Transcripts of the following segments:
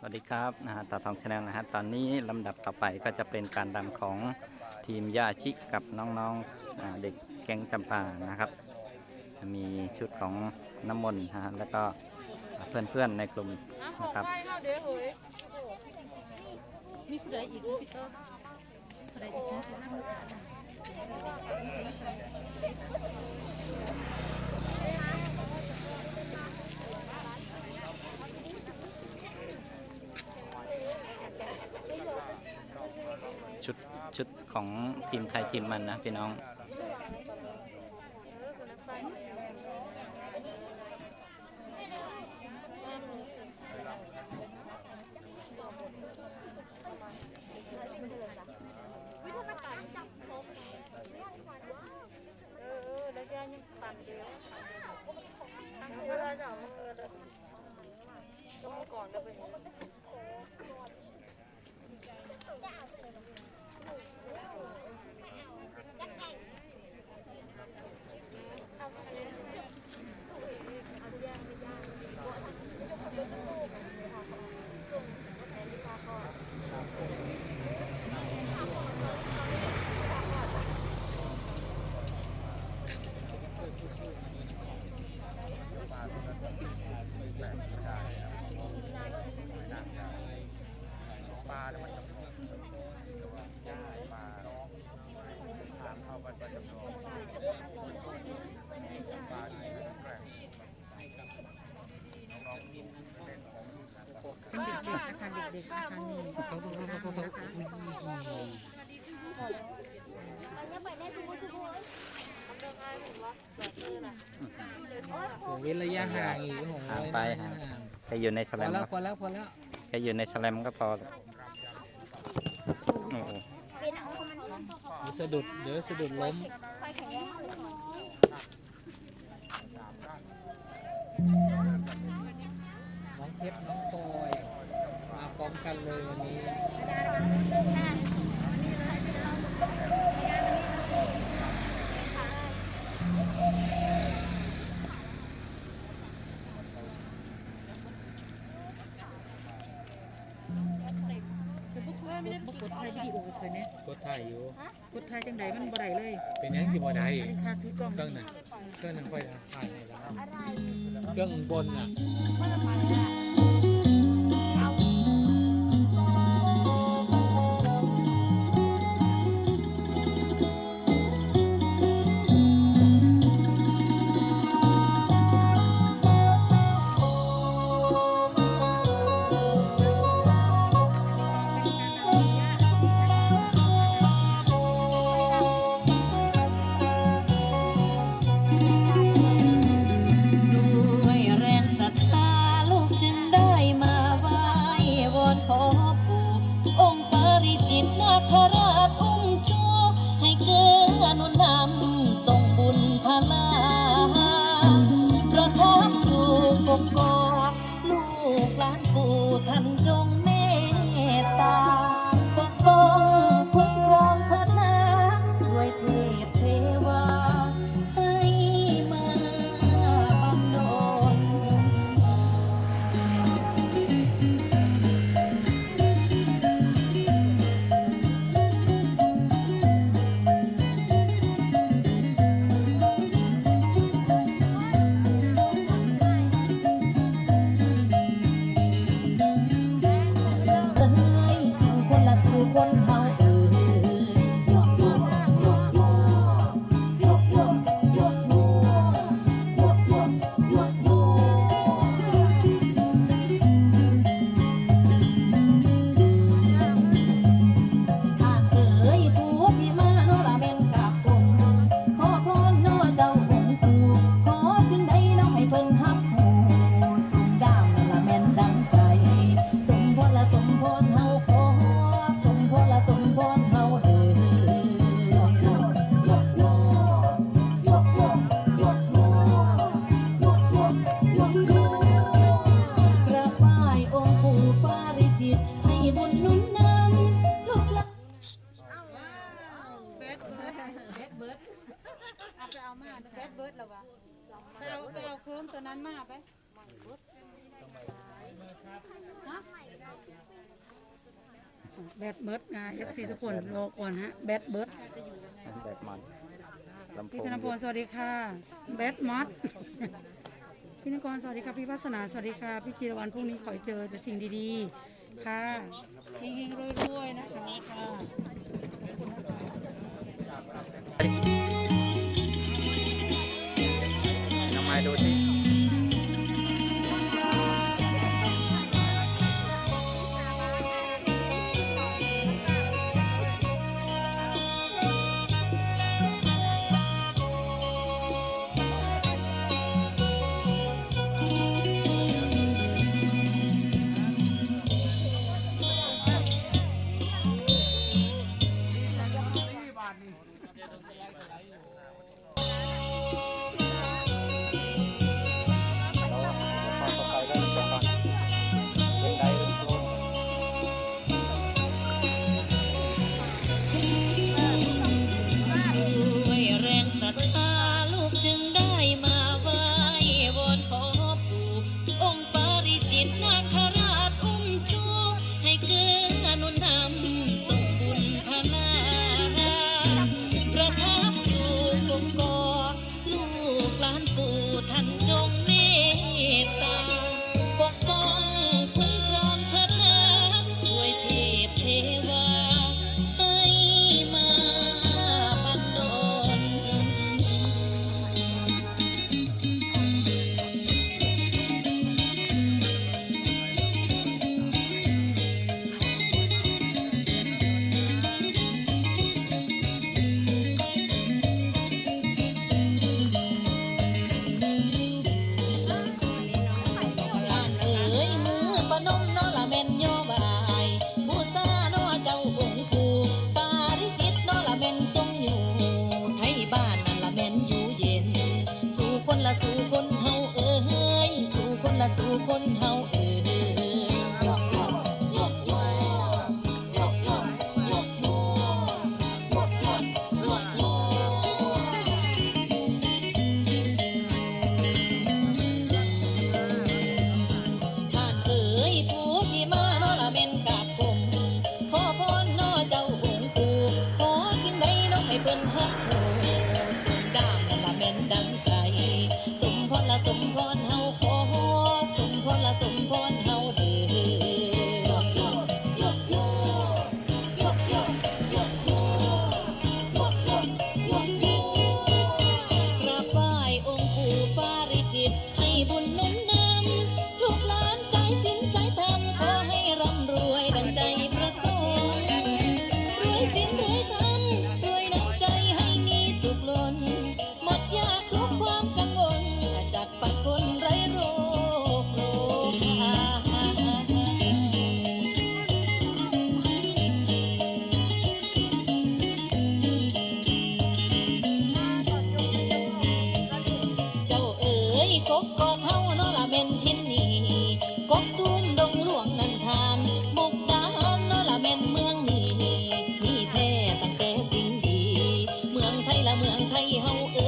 สวัสดีครับนะฮะตาทองชาแนลนะฮะตอนนี้ลำดับต่อไปก็จะเป็นการดำของทีมยาชิกับน้องๆเด็กแก๊งจำปานะครับ มีชุดของน้ำมนต์นะฮะแล้วก็เพื่อนๆในกลุ่มนะครับมีผู้ใดอีกพี่ต้อผู้ใดอีกนะ ชุดชุด ของทีมไทยทีมมันนะพี่น้องเอ เด็กนะคะต้องต้องต้องต้องต้องอุ้ยอันนี้ไปแม่กคนทุกคนเดินง่ายผมว่าแบบนี้นะโอ้เว้นระยะห่างอีกผมห่างไปไปอยู่ในแสมก็พอโอ้สะดุดเดี๋ยวสะดุดล้มน้องเพชรน้องพล พร้อมกันเลยวันนี้กคุณไม่ได้กดไทยวิดีโอเคยเนี่ยกดถ่ายอยู่ กดไทยจังใดมันบ่ได้เลย เป็นยังสิบ่ได้อันนี้ค่าถือกล้องเครื่องนั้นเครื่องนั้นค่อยถ่ายให้แล้วเครื่องบนอะ แบตเบิร์ดนะเอฟซีทุกคนรอก่อนฮะแบตเบิร์ดแบบมันพี่ธนพลสวัสดีค่ะแบตมอดพี่นกรสวัสดีค่ะพี่วัสนาสวัสดีค่ะพี่จีรวันพรุ่งนี้ขอเจอแต่สิ่งดีๆ ค่ะเฮงรวย นุนนำ สุดมนั่นละแม่นดังใจ สมพมพอสละสมพรเฮาเด้อยกยกยกยกยกยกยกยกยกยกยกราบไหองค์ปู่ปาริจิตให้บุญนุน เมืองไทยเฮาเออ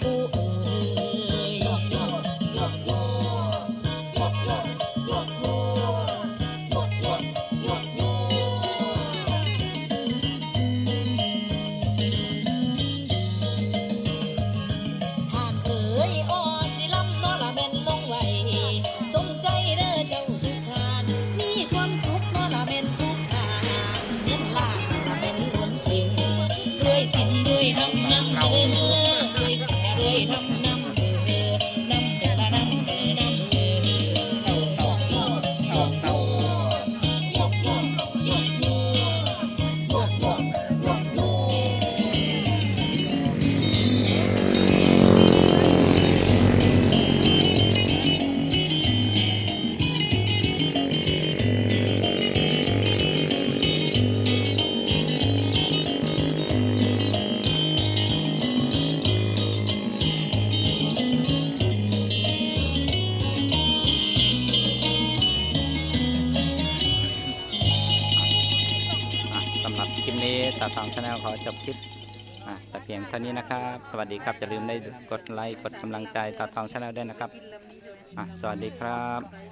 people ตาทองชาแนลขอจบคลิปอะแต่เพียงเท่านี้นะครับ สวัสดีครับอย่าลืมได้กดไลค์กดกำลังใจตาทองชาแนลด้วยนะครับอะสวัสดีครับ